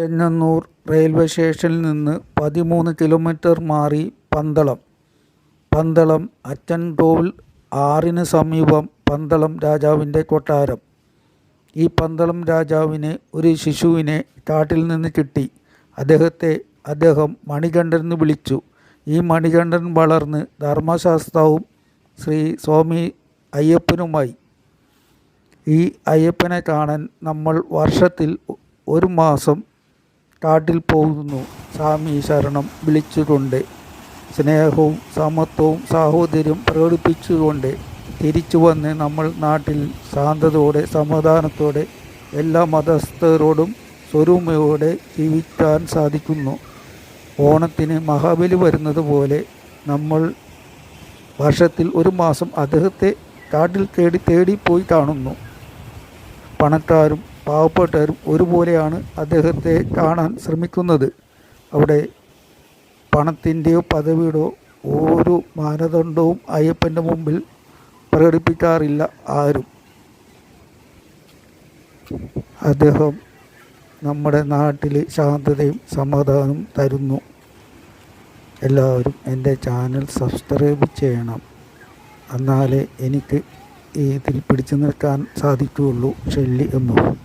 Chengannur railway സ്റ്റേഷനിൽ നിന്ന് പതിമൂന്ന് കിലോമീറ്റർ മാറി പന്തളം. പന്തളം അച്ചൻകോവിൽ ആറിന് സമീപം പന്തളം രാജാവിന്റെ കൊട്ടാരം. ഈ പന്തളം രാജാവിന് ഒരു ശിശുവിനെ കാട്ടിൽ നിന്ന് കിട്ടി. അദ്ദേഹത്തെ അദ്ദേഹം മണികണ്ഠൻ എന്ന് വിളിച്ചു. ഈ മണികണ്ഠൻ വളർന്ന് ധർമ്മശാസ്ത്രവും ശ്രീ സ്വാമി അയ്യപ്പനുമായി. ഈ അയ്യപ്പനെ കാണാൻ നമ്മൾ വർഷത്തിൽ ഒരു മാസം കാട്ടിൽ പോകുന്നു. സ്വാമി ശരണം വിളിച്ചുകൊണ്ട് സ്നേഹവും സമത്വവും സാഹോദര്യം പ്രകടിപ്പിച്ചുകൊണ്ട് തിരിച്ചു വന്ന് നമ്മൾ നാട്ടിൽ ശാന്തതയോടെ സമാധാനത്തോടെ എല്ലാ മതസ്ഥരോടും സ്വരൂപയോടെ ജീവിക്കാൻ സാധിക്കുന്നു. ഓണത്തിന് മഹാബലി വരുന്നത് പോലെ നമ്മൾ വർഷത്തിൽ ഒരു മാസം അദ്ദേഹത്തെ കാട്ടിൽ തേടി തേടി പോയി കാണുന്നു. പണക്കാരും പാവപ്പെട്ടവരും ഒരുപോലെയാണ് അദ്ദേഹത്തെ കാണാൻ ശ്രമിക്കുന്നത്. അവിടെ പണത്തിന്റെയോ പദവിയുടെയോ ഒരു മാനദണ്ഡവും അയ്യപ്പന്റെ മുമ്പിൽ പ്രകടിപ്പിക്കാറില്ല ആരും. അദ്ദേഹം നമ്മുടെ നാട്ടിൽ ശാന്തതയും സമാധാനവും തരുന്നു. എല്ലാവരും എന്റെ ചാനൽ സബ്സ്ക്രൈബ് ചെയ്യണം. എന്നാലേ എനിക്ക് ഇതിൽ പിടിച്ചു നിൽക്കാൻ സാധിക്കുകയുള്ളൂ. ഷെല്ലി എന്നു.